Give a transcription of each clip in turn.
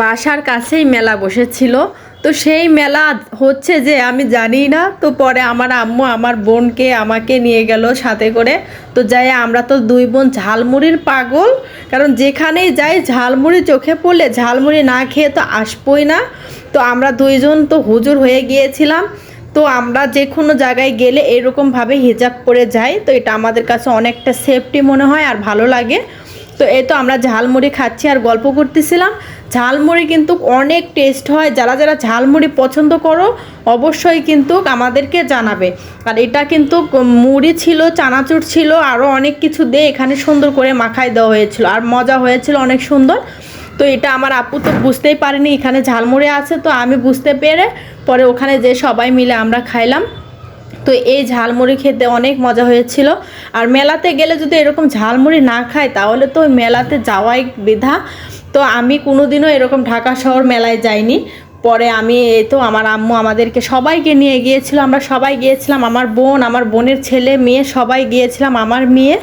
বাসার কাছেই মেলা বসেছিল। তো সেই মেলা হচ্ছে যে আমি জানি না, তো পরে আমার আম্মু আমার বোনকে আমাকে নিয়ে গেল সাথে করে। তো যাই, আমরা তো দুই বোন ঝালমুড়ির পাগল, কারণ যেখানেই যাই ঝালমুড়ি চোখে পড়লে ঝালমুড়ি না খেয়ে তো আসবই না। তো আমরা দুইজন তো হুজুর হয়ে গিয়েছিলাম। তো আমরা যে কোনো জায়গায় গেলে এরকমভাবে হিজাব পরে যাই। তো এটা আমাদের কাছে অনেকটা সেফটি মনে হয় আর ভালো লাগে। তো এই তো আমরা ঝালমুড়ি খাচ্ছি আর গল্প করতেছিলাম। ঝালমুড়ি কিন্তু অনেক টেস্ট হয়। যারা যারা ঝালমুড়ি পছন্দ করো, অবশ্যই কিন্তু আমাদেরকে জানাবে। আর এটা কিন্তু মুড়ি ছিল, চানাচুর ছিল আরও অনেক কিছু দিয়ে এখানে সুন্দর করে মাখাই দেওয়া হয়েছিল। আর মজা হয়েছিল অনেক সুন্দর। তো এটা আমার আপু তো বুঝতেই পারেনি, এখানে ঝালমুড়ি আছে তো আমি বুঝতে পেরে পরে ওখানে যে সবাই মিলে আমরা খাইলাম। তো এই ঝালমুড়ি খেতে অনেক মজা হয়েছিল। আর মেলাতে গেলে যদি এরকম ঝালমুড়ি না খায়, তাহলে তো মেলাতে যাওয়াই বিধা। তো আমি কোনোদিনও এরকম ঢাকা শহর মেলায় যাইনি। পরে আমি এই তো আমার আম্মু আমাদেরকে সবাইকে নিয়ে গিয়েছিল, আমরা সবাই গিয়েছিলাম। আমার বোন, আমার বোনের ছেলে, মেয়ে সবাই গিয়েছিলাম, আমার মেয়ে।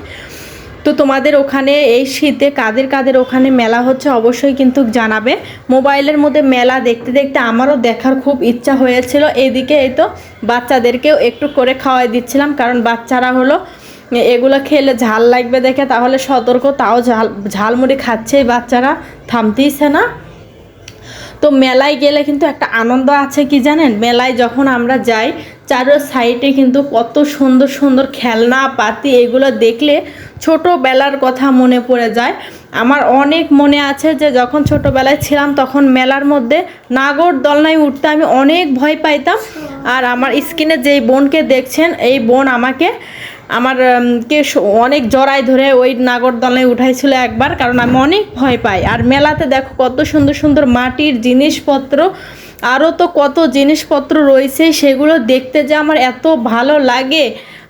তো তোমাদের ওখানে এই শীতে কাদের কাদের ওখানে মেলা হচ্ছে অবশ্যই কিন্তু জানাবে। মোবাইলের মধ্যে মেলা দেখতে দেখতে আমারও দেখার খুব ইচ্ছা হয়েছিল। এদিকে এই তো বাচ্চাদেরকেও একটু করে খাওয়াই দিচ্ছিলাম, কারণ বাচ্চারা হলো, এগুলো খেলে ঝাল লাগবে দেখে, তাহলে সতর্ক, তাও ঝাল, ঝালমুড়ি খাচ্ছে বাচ্চারা, থামতেইছে না। তো মেলায় গেলে কিন্তু একটা আনন্দ আছে কি জানেন? মেলায় যখন আমরা যাই চারো সাইডে কিন্তু কত সুন্দর সুন্দর খেলনা পাতি এগুলো দেখলে ছোটোবেলার কথা মনে পড়ে যায়। আমার অনেক মনে আছে যে যখন ছোটোবেলায় ছিলাম তখন মেলার মধ্যে নাগর দলনায় উঠতে আমি অনেক ভয় পাইতাম। আর আমার স্কিনে যেই বোনকে দেখছেন, এই বোন আমাকে, আমার কে অনেক জড়াই ধরে ওই নাগরদলায় উঠাইছিল একবার, কারণ আমি অনেক ভয় পাই। আর মেলাতে দেখো কত সুন্দর সুন্দর মাটির জিনিসপত্র আরও তো কত জিনিসপত্র রয়েছে, সেগুলো দেখতে যে আমার এত ভালো লাগে।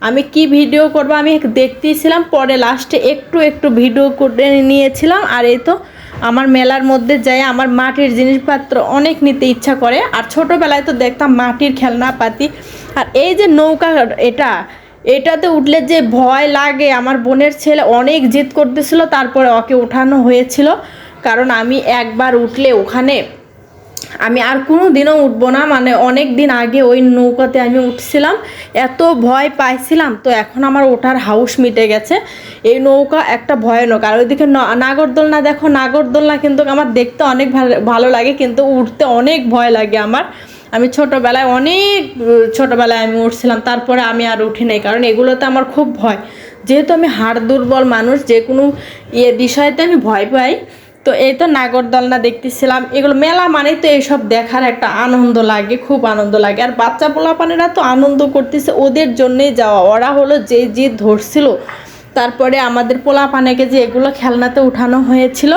আমি কি ভিডিও করব? আমি দেখতেইছিলাম পরে লাস্টে একটু একটু ভিডিও করে নিয়েছিলাম, আর এই তো আমার মেলার মধ্যে যাই আমার মাটির জিনিসপত্র অনেক নিতে ইচ্ছা করে। আর ছোটোবেলায় তো দেখতাম মাটির খেলনা পাতি। আর এই যে নৌকা, এটা, এটাতে উঠলে যে ভয় লাগে, আমার বোনের ছেলে অনেক জিদ করতেছিল, তারপরে ওকে ওঠানো হয়েছিল। কারণ আমি একবার উঠলে ওখানে আমি আর কোনো দিনও উঠবো না মানে অনেক দিন আগে ওই নৌকাতে আমি উঠছিলাম, এত ভয় পাইছিলাম, তো এখন আমার ওঠার হাউস মিটে গেছে। এই নৌকা একটা ভয়ানক, আর ওইদিকে নাগরদোলনা দেখো, নাগরদোলনা কিন্তু আমার দেখতে অনেক ভালো ভালো লাগে, কিন্তু উঠতে অনেক ভয় লাগে আমার। আমি ছোটোবেলায় অনেক, ছোটোবেলায় আমি উঠছিলাম, তারপরে আমি আর উঠি নাই, কারণ এগুলোতে আমার খুব ভয়। যেহেতু আমি হাড় দুর্বল মানুষ, যে কোনো ইয়ে বিষয়তে আমি ভয় পাই তো এই তো নাগরদোলনা দেখতেছিলাম। এগুলো মেলা মানেই তো এইসব দেখার একটা আনন্দ লাগে, খুব আনন্দ লাগে। আর বাচ্চা পোলাপানেরা তো আনন্দ করতেছে, ওদের জন্যই যাওয়া। ওরা হলো যে যে ধরছিল। তারপরে আমাদের পোলাপানেকে যে এগুলো খেলনাতে উঠানো হয়েছিল,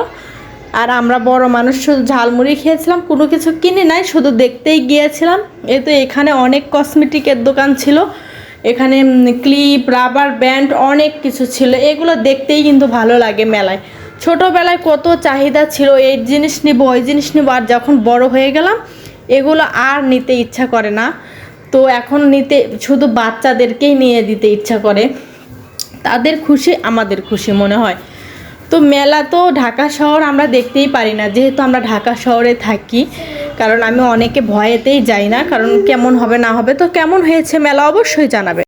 আর আমরা বড় মানুষ শুধু ঝালমুড়ি খেয়েছিলাম, কোনো কিছু কিনে নাই, শুধু দেখতেই গিয়েছিলাম। এই তো এখানে অনেক কসমেটিকের দোকান ছিল। এখানে ক্লিপ, রাবার ব্যান্ড, অনেক কিছু ছিল। এগুলো দেখতেই কিন্তু ভালো লাগে মেলায়। ছোটোবেলায় কত চাহিদা ছিল, এই জিনিস নিব, ওই জিনিস নিব, আর যখন বড় হয়ে গেলাম, এগুলো আর নিতে ইচ্ছা করে না। তো এখন নিতে, শুধু বাচ্চাদেরকেই নিয়ে দিতে ইচ্ছা করে। তাদের খুশি, আমাদের খুশি মনে হয়। তো মেলা তো ঢাকা শহর আমরা দেখতেই পারি না, যেহেতু আমরা ঢাকা শহরে থাকি, কারণ আমি অনেকে ভয়েতেই যাই না, কারণ কেমন হবে না হবে, তো কেমন হয়েছে মেলা অবশ্যই জানাবে।